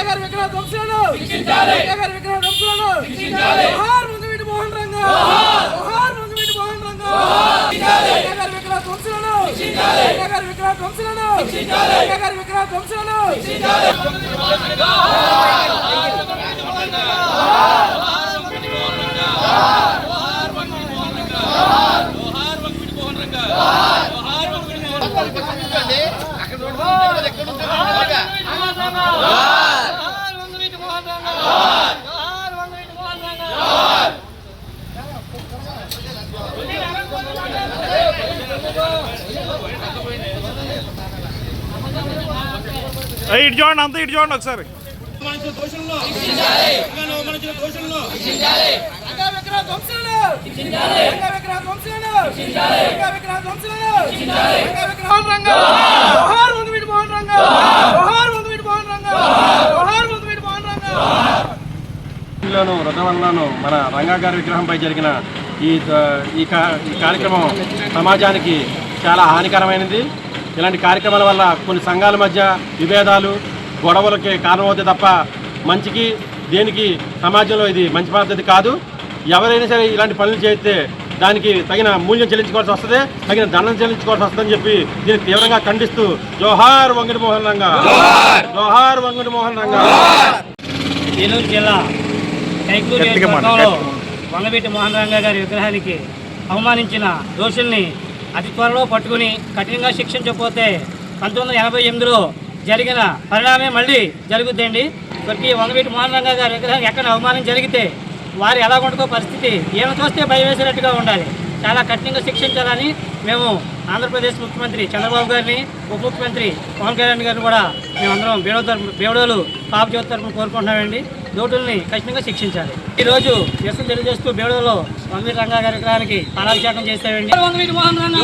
రంగా గారి విగ్రహ ధ్వంసాలను రంగా గారి విగ్రహ ధ్వంసాలను జోహార్ వంగవీటి మోహన్ రంగా జోహార్ వంగవీటి మోహన్ రంగా రంగా గారి విగ్రహ ధ్వంసాలను రంగా గారి విగ్రహ ధ్వంసాలను రంగా గారి విగ్రహ ధ్వంసాలను ఏయ్, ఇటు చూడండి అంతా ఇటు చూడండి ఒకసారి రంగా విగ్రహ ధ్వంసాలను రంగా విగ్రహ ధ్వంసాలను రంగా విగ్రహ ధ్వంసాలను రంగా విగ్రహ రంగా జోహార్ వంగవీటి మోహన్ రంగా జోహార్ వంగవీటి ఇటు చూడండి అంతా ఇటు చూడండి ఒకసారి. లోను రుద్రవరంలోను మన రంగా గారి విగ్రహంపై జరిగిన ఈ ఈ ఈ కార్యక్రమం సమాజానికి చాలా హానికరమైనది. ఇలాంటి కార్యక్రమాల వల్ల కొన్ని సంఘాల మధ్య విభేదాలు గొడవలకి కారణమవుతాయి తప్ప మంచికి దేనికి సమాజంలో ఇది మంచి పద్ధతి కాదు. ఎవరైనా సరే ఇలాంటి పనులు చేస్తే దానికి తగిన మూల్యం చెల్లించుకోవాల్సి వస్తుంది తగిన దండం చెల్లించుకోవాల్సి వస్తుందని చెప్పి దీన్ని తీవ్రంగా ఖండిస్తూ జోహార్ వంగడి మోహన్ రంగా. జోహార్! వంగడి మోహన్ రంగా. ఏలూరు జిల్లా. వంగవీటి మోహన్ రంగా గారి విగ్రహానికి అవమానించిన దోషుల్ని అతి త్వరలో పట్టుకుని కఠినంగా శిక్షించకపోతే పంతొమ్మిది వందల ఎనభై ఎనిమిదిలో జరిగిన పరిణామే మళ్ళీ జరుగుద్దండి. ఇప్పటికీ వంగవీటి మోహన్ రంగా గారి ఎక్కడ అవమానం జరిగితే వారు ఎలా ఉంటుందో పరిస్థితి ఏమి చూస్తే భయం వేసినట్టుగా ఉండాలి. చాలా కఠినంగా శిక్షించాలని మేము ఆంధ్రప్రదేశ్ ముఖ్యమంత్రి చంద్రబాబు గారిని ఉప ముఖ్యమంత్రి పవన్ కళ్యాణ్ గారిని కూడా మేమందరం బేడో తరపు బేడోలు పాప జ్యోతి తరపున కోరుకుంటున్నామండి. దోటుల్ని ఖచ్చితంగా శిక్షించాలి. ఈ రోజు నిరసన తెలియజేస్తూ బేడోలో వంగవీటి రంగా గారి విగ్రహానికి పాలాభిషేకం చేసామండి మోహన్ రంగా.